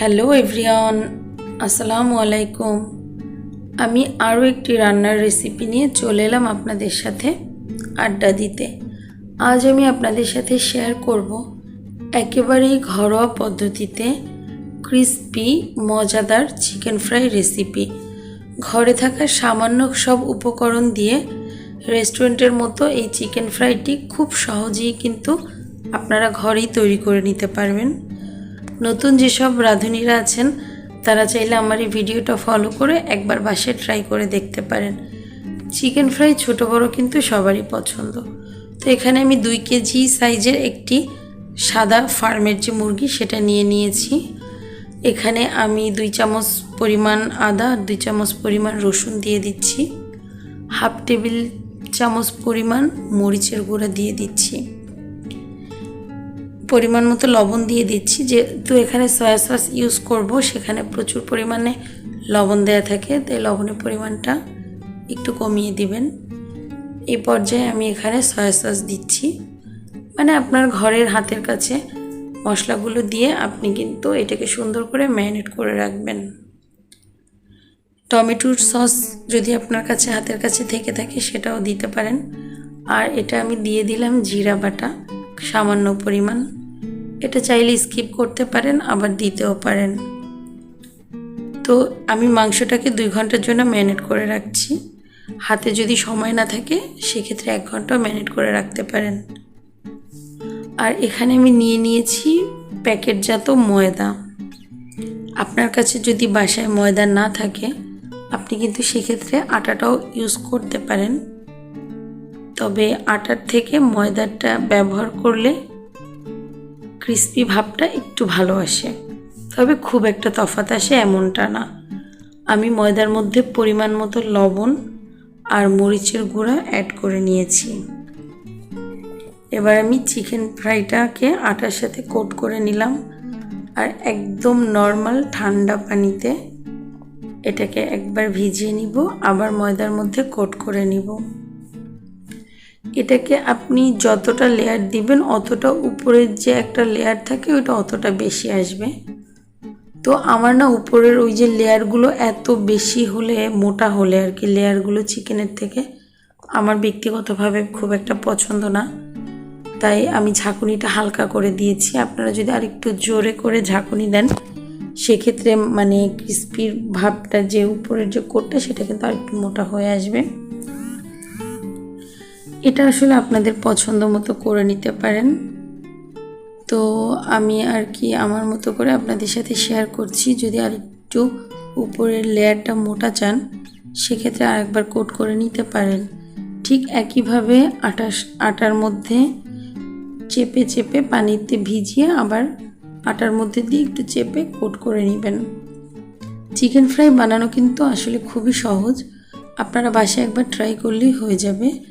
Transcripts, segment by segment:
Hello everyone আসসালামু আলাইকুম আমি আরও একটি রান্নার রেসিপি নিয়ে চলে এলাম আপনাদের সাথে আড্ডা দিতে। আজ আমি আপনাদের সাথে শেয়ার করব একেবারেই ঘরোয়া পদ্ধতিতে ক্রিস্পি মজাদার চিকেন ফ্রাই রেসিপি ঘরে থাকা সামান্য সব উপকরণ দিয়ে রেস্টুরেন্টের মতো এই চিকেন ফ্রাইটি খুব সহজেই কিন্তু আপনারা ঘরেই তৈরি করে নিতে পারবেন। নতুন যেসব রাঁধুনিরা আছেন, তারা চাইলে আমার এই ভিডিওটা ফলো করে একবার বাসায় ট্রাই করে দেখতে পারেন। চিকেন ফ্রাই ছোটো বড় কিন্তু সবারই পছন্দ। তো এখানে আমি দুই কেজি সাইজের একটি সাদা ফার্মের যে মুরগি সেটা নিয়ে নিয়েছি। এখানে আমি দুই চামচ পরিমাণ আদা আর দুই চামচ পরিমাণ রসুন দিয়ে দিচ্ছি। হাফ টেবিল চামচ পরিমাণ মরিচের গুঁড়া দিয়ে দিচ্ছি। পরিমাণ মতো লবণ দিয়ে দিচ্ছি, যেহেতু এখানে সয়া সস ইউজ করব, সেখানে প্রচুর পরিমাণে লবণ দেয়া থাকে, তাই লবণের পরিমাণটা একটু কমিয়ে দিবেন। এই পর্যায়ে আমি এখানে সয়া সস দিচ্ছি। মানে আপনার ঘরের হাতের কাছে মশলাগুলো দিয়ে আপনি কিন্তু এটাকে সুন্দর করে ম্যারিনেট করে রাখবেন। টমেটোর সস যদি আপনার কাছে হাতের কাছে থেকে থাকে, সেটাও দিতে পারেন। আর এটা আমি দিয়ে দিলাম জিরা বাটা, সামান্য পরিমাণ। এটা চাইলে স্কিপ করতে পারেন, আবার দিতেও পারেন। তো আমি মাংসটাকে দুই ঘণ্টার জন্য ম্যারিনেট করে রাখছি। হাতে যদি সময় না থাকে, সেক্ষেত্রে এক ঘন্টাও ম্যারিনেট করে রাখতে পারেন। আর এখানে আমি নিয়ে নিয়েছি প্যাকেটজাত ময়দা। আপনার কাছে যদি বাসায় ময়দা না থাকে, আপনি কিন্তু সেক্ষেত্রে আটাটাও ইউজ করতে পারেন। তবে আটার থেকে ময়দাটা ব্যবহার করলে ক্রিস্পি ভাবটা একটু ভালো আসে। তবে খুব একটা তফাত আসে এমনটা না। আমি ময়দার মধ্যে পরিমাণ মতো লবণ আর মরিচের গুঁড়া অ্যাড করে নিয়েছি। এবার আমি চিকেন ফ্রাইটাকে আটার সাথে কোট করে নিলাম আর একদম নর্মাল ঠান্ডা পানিতে এটাকে একবার ভিজিয়ে নিব, আবার ময়দার মধ্যে কোট করে নিব। এটাকে আপনি যতটা লেয়ার দিবেন, অতটা উপরের যে একটা লেয়ার থাকে, ওইটা অতটা বেশি আসবে। তো আমার না উপরের ওই যে লেয়ারগুলো এত বেশি হলে, মোটা হলে আর কি লেয়ারগুলো চিকেনের থেকে, আমার ব্যক্তিগতভাবে খুব একটা পছন্দ না। তাই আমি ঝাঁকুনিটা হালকা করে দিয়েছি। আপনারা যদি আরেকটু জোরে করে ঝাঁকুনি দেন, সেক্ষেত্রে মানে ক্রিস্পির ভাবটা যে উপরের যে কোটটা, সেটা কিন্তু আরেকটু মোটা হয়ে আসবে। এটা আসলে আপনাদের পছন্দ মতো করে নিতে পারেন। তো আমি আর কি আমার মতো করে আপনাদের সাথে শেয়ার করছি। যদি আর একটু উপরের লেয়ারটা মোটা চান, সেক্ষেত্রে আরেকবার কোট করে নিতে পারেন। ঠিক একইভাবে আটা আটার মধ্যে চেপে চেপে পানিতে ভিজিয়ে আবার আটার মধ্যে দিয়ে একটু চেপে কোট করে নেবেন। চিকেন ফ্রাই বানানো কিন্তু আসলে খুবই সহজ। আপনারা বাসায় একবার ট্রাই করলেই হয়ে যাবে।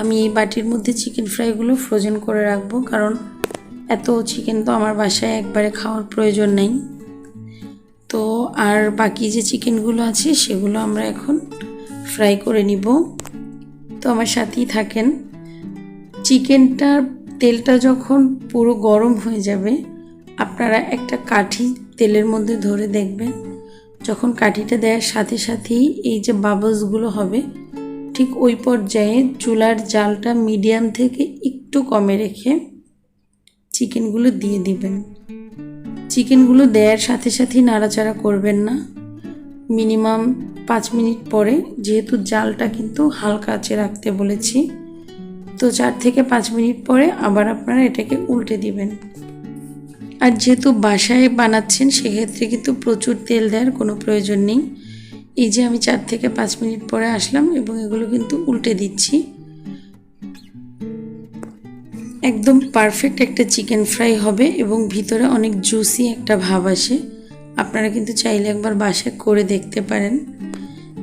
আমি এই বাটির মধ্যে চিকেন ফ্রাইগুলো ফ্রোজেন করে রাখব, কারণ এত চিকেন তো আমার বাসায় একবারে খাওয়ার প্রয়োজন নেই। তো আর বাকি যে চিকেনগুলো আছে, সেগুলো আমরা এখন ফ্রাই করে নিব। তো আমার সাথেই থাকেন। চিকেনটার তেলটা যখন পুরো গরম হয়ে যাবে, আপনারা একটা কাঠি তেলের মধ্যে ধরে দেখবেন। যখন কাঠিটা দেওয়ার সাথে সাথেই এই যে বাবলসগুলো হবে ঠিক ওই পর্যায়ে চুলার জালটা মিডিয়াম থেকে একটু কমে রেখে চিকেনগুলো দিয়ে দিবেন। চিকেনগুলো দেওয়ার সাথে সাথেই নাড়াচাড়া করবেন না। মিনিমাম পাঁচ মিনিট পরে, যেহেতু জালটা কিন্তু হালকা আঁচে রাখতে বলেছি, তো চার থেকে পাঁচ মিনিট পরে আবার আপনারা এটাকে উল্টে দিবেন। আর যেহেতু বাসায় বানাচ্ছেন, সেক্ষেত্রে কিন্তু প্রচুর তেল দেওয়ার কোনো প্রয়োজন নেই। এই যে আমি চার থেকে পাঁচ মিনিট পরে আসলাম এবং এগুলো কিন্তু উল্টে দিচ্ছি। একদম পারফেক্ট একটা চিকেন ফ্রাই হবে এবং ভিতরে অনেক জুসি একটা ভাব আসে। আপনারা কিন্তু চাইলে একবার বাসায় করে দেখতে পারেন।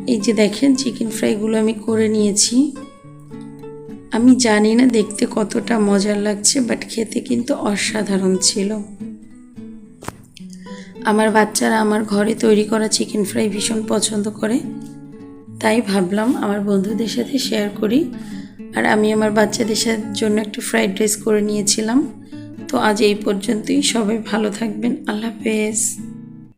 এই যে দেখেন চিকেন ফ্রাইগুলো আমি করে নিয়েছি। আমি জানি না দেখতে কতটা মজার লাগছে বাট খেতে কিন্তু অসাধারণ ছিল। আমার বাচ্চারা আমার ঘরে তৈরি করা চিকেন ফ্রাই ভীষণ পছন্দ করে। তাই ভাবলাম আমার বন্ধুদের সাথে শেয়ার করি। আর আমি আমার বাচ্চাদের জন্য একটা ফ্রাইড রাইস করে নিয়েছিলাম। তো আজ এই পর্যন্তই। সবাই ভালো থাকবেন। আল্লাহ হাফেজ।